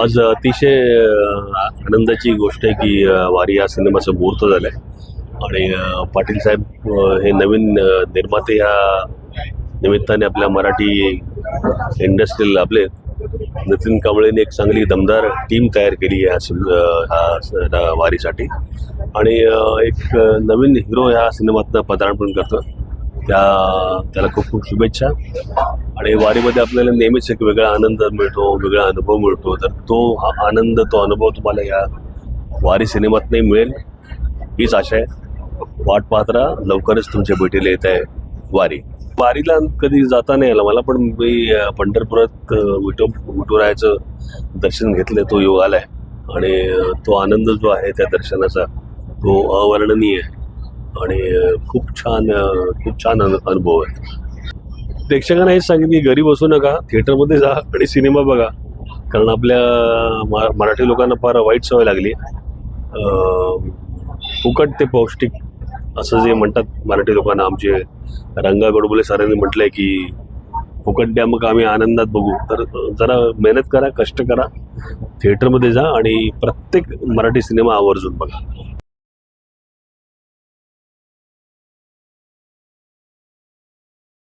आज अतिशय आनंदाची गोष्ट आहे की वारी या सिनेमाचं मुहूर्त झालं आहे आणि पाटील साहेब हे नवीन निर्माते ह्या निमित्ताने आपल्या मराठी इंडस्ट्रीला आपले नितीन कांबळेने एक चांगली दमदार टीम तयार केली ह्या ह्या वारीसाठी. आणि एक नवीन हिरो ह्या सिनेमातनं पदार्पण करतो त्या त्याला खूप खूप शुभेच्छा. आणि वारीमध्ये आपल्याला नेहमीच एक वेगळा आनंद मिळतो वेगळा अनुभव मिळतो. तर तो हा आनंद तो अनुभव तुम्हाला या वारी सिनेमातनंही मिळेल. हीच आशा आहे. वाट पाहत राहा. लवकरच तुमच्या भेटीला येत आहे वारी. वारीला कधी जाता नाही आला मला पण मी पंढरपुरात अ, विठो विठुरायाचं दर्शन घेतलं तो योग आलाय. आणि तो आनंद जो आहे त्या दर्शनाचा तो अवर्णनीय आहे. आणि खूप छान खूप छान अनु- अनुभव आहे. प्रेक्षकांना हेच सांगितली घरी बसू नका थिएटरमध्ये जा आणि सिनेमा बघा. कारण आपल्या म- मराठी लोकांना फार वाईट सवय लागली. फुकट ते पौष्टिक असं जे म्हणतात मराठी लोकांना आमचे रंगा गोडबोले सरांनी म्हटलं आहे की फुकट द्या मग आम्ही आनंदात बघू. तर जरा मेहनत करा कष्ट करा थिएटरमध्ये जा आणि प्रत्येक मराठी सिनेमा आवर्जून बघा.